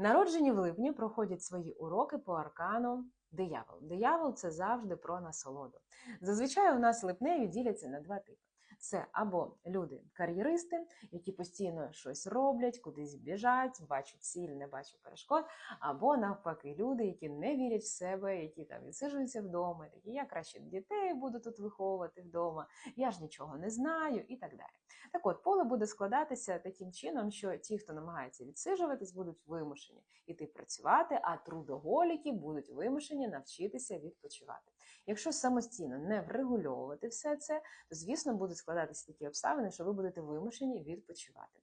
Народжені в липні проходять свої уроки по аркану диявол. Диявол це завжди про насолоду. Зазвичай у нас липневі діляться на два типи. Це або люди-кар'єристи, які постійно щось роблять, кудись біжать, бачать ціль, не бачать перешкод, або навпаки, люди, які не вірять в себе, які там відсиджуються вдома, такі я краще дітей буду тут виховувати вдома, я ж нічого не знаю і так далі. Так от, поле буде складатися таким чином, що ті, хто намагається відсиджуватись, будуть вимушені іти працювати, а трудоголіки будуть вимушені навчитися відпочивати. Якщо самостійно не врегульовувати все це, то звісно будуть складатися такі обставини, що ви будете вимушені відпочивати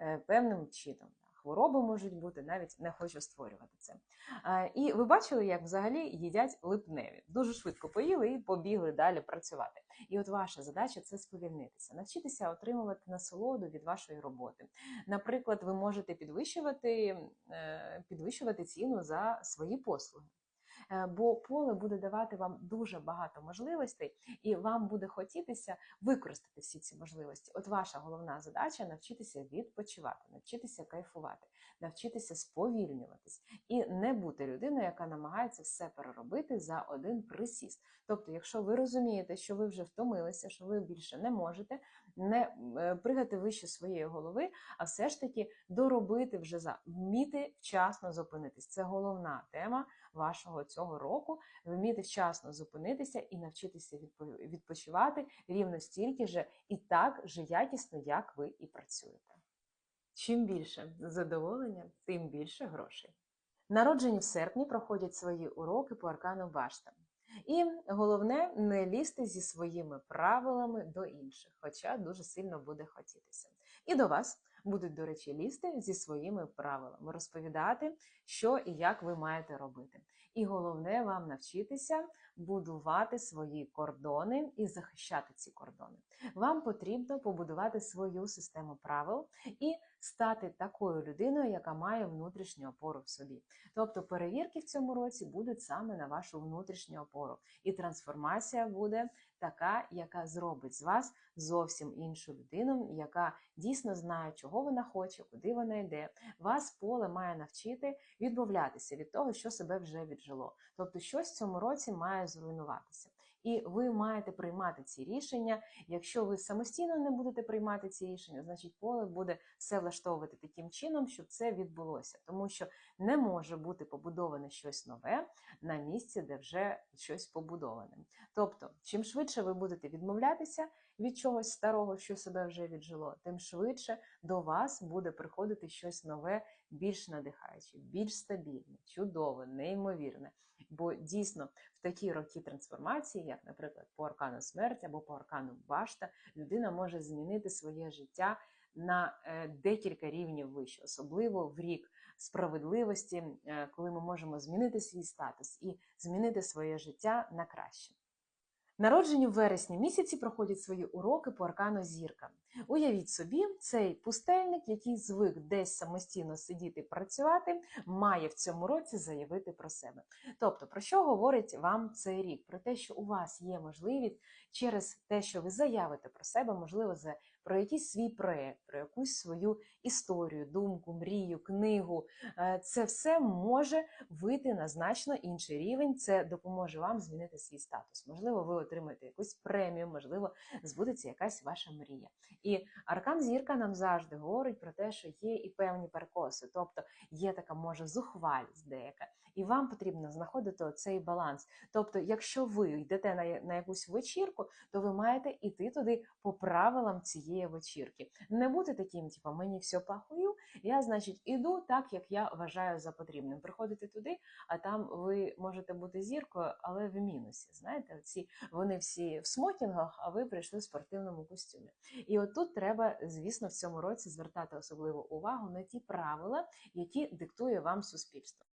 Е, певним чином. Хвороби можуть бути, навіть не хочу створювати це. І ви бачили, як взагалі їдять липневі. Дуже швидко поїли і побігли далі працювати. І от ваша задача це сповільнитися, навчитися отримувати насолоду від вашої роботи. Наприклад, ви можете підвищувати, е, підвищувати ціну за свої послуги. Е, Бо поле буде давати вам дуже багато можливостей, і вам буде хотітися використати всі ці можливості. От ваша головна задача навчитися відпочивати, навчитися кайфувати, навчитися сповільнюватись і не бути людиною, яка намагається все переробити за один присіст. Тобто, якщо ви розумієте, що ви вже втомилися, що ви більше не можете, не е, пригати вище своєї голови, а все ж таки доробити вже за вміти вчасно зупинитись. Це головна тема вашого цього року. Вміти вчасно зупинитися і навчитися відпочивати рівно стільки же і так же якісно, як ви і працюєте. Чим більше задоволення, тим більше грошей. Народжені в серпні проходять свої уроки по аркану башта. І головне не лізти зі своїми правилами до інших, хоча дуже сильно буде хотітися. І до вас будуть, до речі, лізти зі своїми правилами, розповідати, що і як ви маєте робити. І головне вам навчитися будувати свої кордони і захищати ці кордони. Вам потрібно побудувати свою систему правил і стати такою людиною, яка має внутрішню опору в собі. Тобто перевірки в цьому році будуть саме на вашу внутрішню опору, і трансформація буде така, яка зробить з вас зовсім іншу людину, яка дійсно знає, чого вона хоче, куди вона йде. Вас поле має навчити відмовлятися від того, що себе вже віджило. Тобто, щось в цьому році має зруйнуватися. І ви маєте приймати ці рішення. Якщо ви самостійно не будете приймати ці рішення, значить поле буде все влаштовувати таким чином, щоб це відбулося, тому що не може бути побудоване щось нове на місці, де вже щось побудоване. Тобто, чим швидше ви будете відмовлятися від чогось старого, що себе вже віджило, тим швидше до вас буде приходити щось нове, більш надихаюче, більш стабільне, чудове, неймовірне. Бо дійсно в такі роки трансформації, як, наприклад, по аркану смерть або по аркану башта, людина може змінити своє життя на е, декілька рівнів вище, особливо в рік справедливості, е, коли ми можемо змінити свій статус і змінити своє життя на краще. Народжені в вересні місяці проходять свої уроки по аркану зірка. Уявіть собі, цей пустельник, який звик десь самостійно сидіти працювати, має в цьому році заявити про себе. Тобто, про що говорить вам цей рік? Про те, що у вас є можливість через те, що ви заявите про себе, можливо, за про якийсь свій проект, про якусь свою історію, думку, мрію, книгу. Е, Це все може вийти на значно інший рівень. Це допоможе вам змінити свій статус. Можливо, ви отримаєте якусь премію, можливо, збудеться якась ваша мрія. І аркан зірка нам завжди говорить про те, що є і певні перекоси, тобто є така може зухвалість деяка, і вам потрібно знаходити цей баланс. Тобто, якщо ви йдете на, якусь вечірку, то ви маєте йти туди по правилам цієї вечірки. Не бути таким, типу, мені все пахую, я, значить, іду так, як я вважаю за потрібним. Приходите туди, а там ви можете бути зіркою, але в мінусі. Знаєте, оці вони всі в смокінгах, а ви прийшли в спортивному костюмі. І от тут треба, звісно, в цьому році звертати особливу увагу на ті правила, які диктує вам суспільство.